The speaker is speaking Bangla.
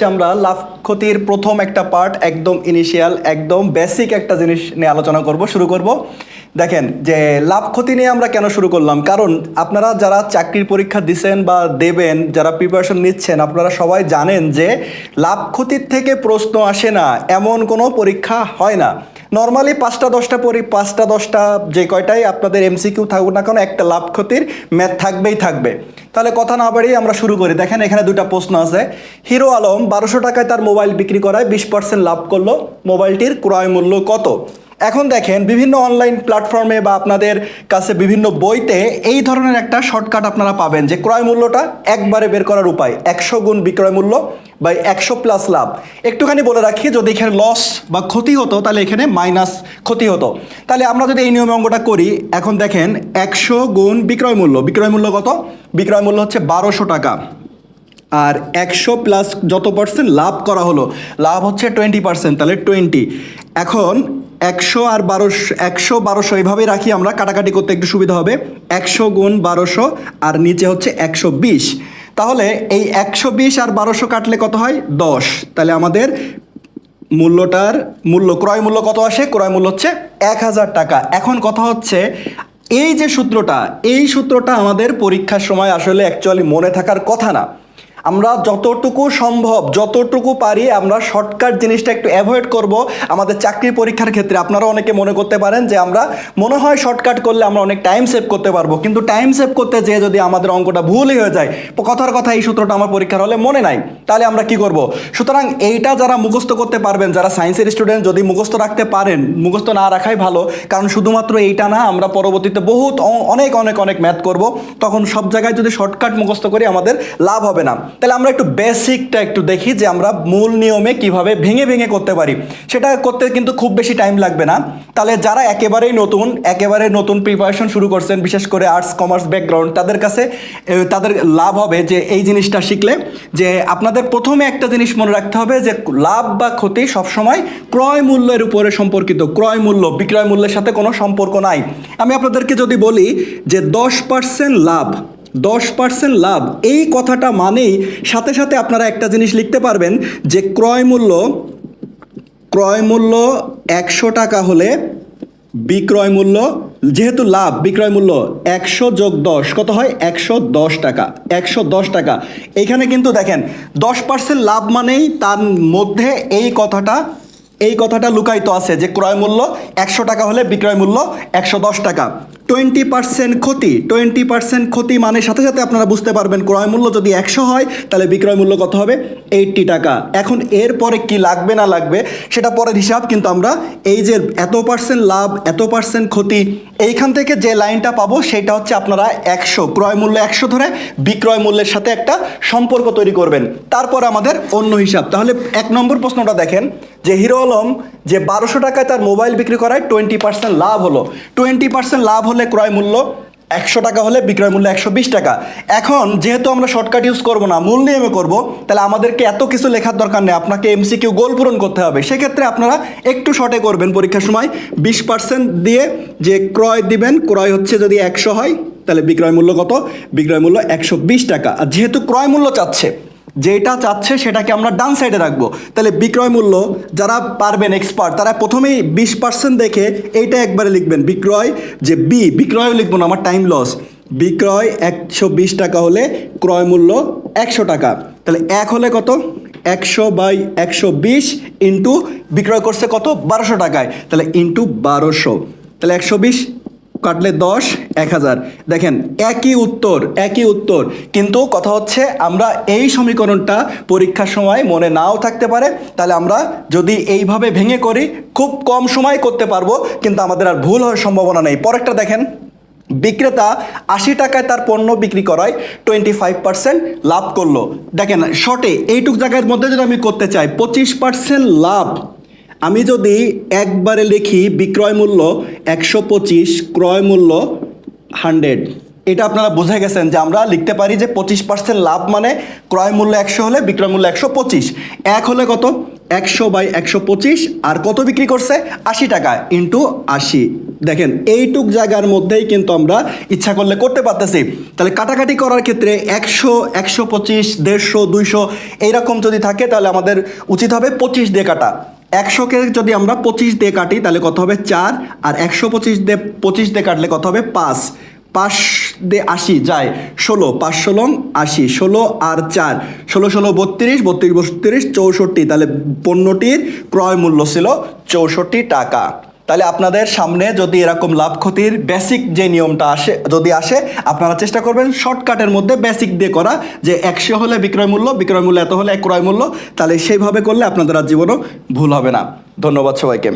হচ্ছে আমরা লাভ ক্ষতির প্রথম একটা পার্ট একদম ইনিশিয়াল একদম বেসিক একটা জিনিস নিয়ে আলোচনা করব, শুরু করব। দেখেন, যে লাভ ক্ষতি নিয়ে আমরা কেন শুরু করলাম? কারণ আপনারা যারা চাকরির পরীক্ষা দিচ্ছেন বা দেবেন, যারা প্রিপারেশন নিচ্ছেন, আপনারা সবাই জানেন যে লাভ ক্ষতির থেকে প্রশ্ন আসে না, এমন কোনো পরীক্ষা হয় না। নর্মালি পাঁচটা, দশটা পরি পাঁচটা, দশটা যে কয়টাই আপনাদের এমসিকিউ থাকুক না কেন, একটা লাভ ক্ষতির ম্যাথ থাকবেই থাকবে। তাহলে কথা না বাড়িয়ে আমরা শুরু করি। দেখেন, এখানে দুটা প্রশ্ন আছে। হিরো আলম বারোশো টাকায় তার মোবাইল বিক্রি করায় বিশ পার্সেন্ট লাভ করল। মোবাইলটির ক্রয় মূল্য কত? এখন দেখেন বিভিন্ন অনলাইন প্ল্যাটফর্মে বা আপনাদের কাছে বিভিন্ন বইতে এই ধরনের একটা শর্টকাট আপনারা পাবেন যে ক্রয় মূল্যটা একবারে বের করার উপায়, একশো গুণ বিক্রয় মূল্য বা একশো প্লাস লাভ। একটুখানি বলে রাখি, যদি এখানে লস বা ক্ষতি হতো, তাহলে এখানে মাইনাস ক্ষতি হতো। তাহলে আমরা যদি এই নিয়মে অঙ্কটা করি, এখন দেখেন একশো গুণ বিক্রয় মূল্য। বিক্রয় মূল্য কত? বিক্রয় মূল্য হচ্ছে বারোশো টাকা। আর একশো প্লাস যত পার্সেন্ট লাভ করা হলো, লাভ হচ্ছে টোয়েন্টি পার্সেন্ট তাহলে টোয়েন্টি এখন একশো আর বারোশো একশো, বারোশো এইভাবেই রাখি আমরা, কাটাকাটি করতে একটু সুবিধা হবে। একশো গুণ বারোশো আর নিচে হচ্ছে একশো বিশ। তাহলে এই একশো বিশ আর বারোশো কাটলে কত হয়? দশ। তাহলে আমাদের মূল্যটার মূল্য, ক্রয় মূল্য কত আসে? ক্রয় মূল্য হচ্ছে এক হাজার টাকা। এখন কথা হচ্ছে, এই যে সূত্রটা, এই সূত্রটা আমাদের পরীক্ষার সময় আসলে অ্যাকচুয়ালি মনে থাকার কথা না। আমরা যতটুকু সম্ভব, যতটুকু পারি আমরা শর্টকাট জিনিসটা একটু অ্যাভয়েড করব আমাদের চাকরি পরীক্ষার ক্ষেত্রে। আপনারা অনেকে মনে করতে পারেন যে আমরা মনে হয় শর্টকাট করলে আমরা অনেক টাইম সেভ করতে পারব, কিন্তু টাইম সেভ করতে যেয়ে যদি আমাদের অঙ্কটা ভুলই হয়ে যায়, কথার কথা এই সূত্রটা আমার পরীক্ষার হলে মনে নাই, তাহলে আমরা কি করব? সুতরাং এইটা যারা মুখস্থ করতে পারবেন, যারা সায়েন্সের স্টুডেন্ট যদি মুখস্থ রাখতে পারেন, মুখস্থ না রাখাই ভালো, কারণ শুধুমাত্র এইটা না, আমরা পরবর্তীতে বহুত অনেক অনেক অনেক ম্যাথ করব, তখন সব জায়গায় যদি শর্টকাট মুখস্থ করি আমাদের লাভ হবে না। তাহলে আমরা একটু বেসিকটা একটু দেখি যে আমরা মূল নিয়মে কীভাবে ভেঙে ভেঙে করতে পারি। সেটা করতে কিন্তু খুব বেশি টাইম লাগবে না। তাহলে যারা একেবারেই নতুন, একেবারে নতুন প্রিপারেশন শুরু করছেন, বিশেষ করে আর্টস কমার্স ব্যাকগ্রাউন্ড তাদের কাছে তাদের লাভ হবে যে এই জিনিসটা শিখলে যে আপনাদের প্রথমে একটা জিনিস মনে রাখতে হবে যে লাভ বা ক্ষতি সবসময় ক্রয় মূল্যের উপরে সম্পর্কিত, ক্রয় মূল্য, বিক্রয় মূল্যের সাথে কোনো সম্পর্ক নাই। আমি আপনাদেরকে যদি বলি যে দশ পার্সেন্ট লাভ দশ পার্সেন্ট লাভ। এই কথাটা মানেই সাথে সাথে আপনারা একটা জিনিস লিখতে পারবেন যে ক্রয় মূল্য ক্রয় মূল্য একশো টাকা হলে বিক্রয় মূল্য, যেহেতু লাভ, বিক্রয় মূল্য একশো যোগ দশ, কত হয়? একশো দশ টাকা, একশো দশ টাকা। এইখানে কিন্তু দেখেন, দশ পার্সেন্ট লাভ মানেই তার মধ্যে এই কথাটা এই কথাটা লুকায়িত আছে যে ক্রয় মূল্য একশো টাকা হলে বিক্রয় মূল্য একশো দশ টাকা। টোয়েন্টি পার্সেন্ট ক্ষতি, টোয়েন্টি পার্সেন্ট ক্ষতি মানে সাথে সাথে আপনারা বুঝতে পারবেন ক্রয় মূল্য যদি একশো হয়, তাহলে বিক্রয় মূল্য কত হবে? এইটটি টাকা। এখন এরপরে কি লাগবে না লাগবে, সেটা পরের হিসাব, কিন্তু আমরা এই যে এত পার্সেন্ট লাভ, এত পার্সেন্ট ক্ষতি, এইখান থেকে যে লাইনটা পাবো, সেটা হচ্ছে আপনারা একশো, ক্রয় মূল্য একশো ধরে বিক্রয় মূল্যের সাথে একটা সম্পর্ক তৈরি করবেন। তারপর আমাদের অন্য হিসাব। তাহলে এক নম্বর প্রশ্নটা দেখেন, যে হিরো আলম যে বারোশো টাকায় তার মোবাইল বিক্রি করায় টোয়েন্টি পার্সেন্ট লাভ হলো। টোয়েন্টি পার্সেন্ট লাভ হলে ক্রয় মূল্য একশো টাকা হলে বিক্রয় মূল্য একশো বিশ টাকা। এখন যেহেতু আমরা শর্টকাট ইউজ করব না, মূল নিয়মে করব, তাহলে আমাদেরকে এত কিছু লেখার দরকার নেই। আপনাকে এমসিকিউ গোল পূরণ করতে হবে। সেক্ষেত্রে আপনারা একটু শর্টে করবেন পরীক্ষার সময়। বিশ পার্সেন্ট দিয়ে যে ক্রয় দিবেন, ক্রয় হচ্ছে যদি একশো হয়, তাহলে বিক্রয় মূল্য কত? বিক্রয় মূল্য একশো বিশ টাকা। আর যেহেতু ক্রয় মূল্য চাচ্ছে যেটা চাচ্ছে সেটাকে আমরা ডান সাইডে রাখব। তাহলে বিক্রয় মূল্য যারা পারবেন এক্সপার্ট তারা প্রথমেই বিশ পার্সেন্ট দেখে এইটা একবারে লিখবেন। বিক্রয়, যে বি বিক্রয় লিখব না, আমার টাইম লস বিক্রয় একশো বিশ টাকা হলে ক্রয় মূল্য একশো টাকা। তাহলে এক হলে কত? একশো বাই একশো বিশ ইন্টু বিক্রয় করছে কত? বারোশো টাকায়। তাহলে ইন্টু বারোশো। তাহলে একশো বিশ কাটলে দশ, এক হাজার। দেখেন, একই উত্তর একই উত্তর। কিন্তু কথা হচ্ছে, আমরা এই সমীকরণটা পরীক্ষার সময় মনে নাও থাকতে পারে। তাহলে আমরা যদি এইভাবে ভেঙে করি, খুব কম সময় করতে পারব, কিন্তু আমাদের আর ভুল হওয়ার সম্ভাবনা নেই। পরেরটা দেখেন, বিক্রেতা আশি টাকায় তার পণ্য বিক্রি করায় টোয়েন্টি ফাইভ পার্সেন্ট লাভ করল। দেখেন, শর্টে, এইটুক জায়গার মধ্যে যদি আমি করতে চাই, পঁচিশ পার্সেন্ট লাভ। আমি যদি একবারে লিখি বিক্রয় মূল্য একশো পঁচিশ, ক্রয় মূল্য হান্ড্রেড। এটা আপনারা বুঝে গেছেন যে আমরা লিখতে পারি যে পঁচিশ পার্সেন্ট লাভ মানে ক্রয় মূল্য একশো হলে বিক্রয় মূল্য একশো পঁচিশ। এক হলে কত? একশো বাই একশো পঁচিশ। আর কত বিক্রি করছে? আশি টাকা ইন্টু আশি। দেখেন, এইটুক জায়গার মধ্যেই কিন্তু আমরা ইচ্ছা করলে করতে পারতেছি। তাহলে কাটাকাটি করার ক্ষেত্রে একশো একশো পঁচিশ, দেড়শো, দুইশো, এইরকম যদি থাকে তাহলে আমাদের উচিত হবে পঁচিশ দিয়ে কাটা। একশোকে যদি আমরা পঁচিশ দিয়ে কাটি, তাহলে কত হবে চার? আর একশো পঁচিশ দিয়ে পঁচিশ দিয়ে কাটলে কত হবে পাঁচ? পাঁচ দে আশি যায় ষোলো। পাঁচ ষোলো আশি। ষোলো আর চার। ষোলো ষোলো, বত্রিশ বত্রিশ বত্রিশ, চৌষট্টি। তাহলে পণ্যটির ক্রয় মূল্য ছিল চৌষট্টি টাকা। তাহলে আপনাদের সামনে যদি এরকম লাভ ক্ষতির বেসিক যে নিয়মটা আসে, যদি আসে, আপনারা চেষ্টা করবেন শর্টকাটের মধ্যে বেসিক দিয়ে করা, যে একশো হলে বিক্রয় মূল্য বিক্রয় মূল্য এত হলে এক ক্রয় মূল্য, তাহলে সেইভাবে করলে আপনাদের আর জীবনও ভুল হবে না। ধন্যবাদ সবাইকে।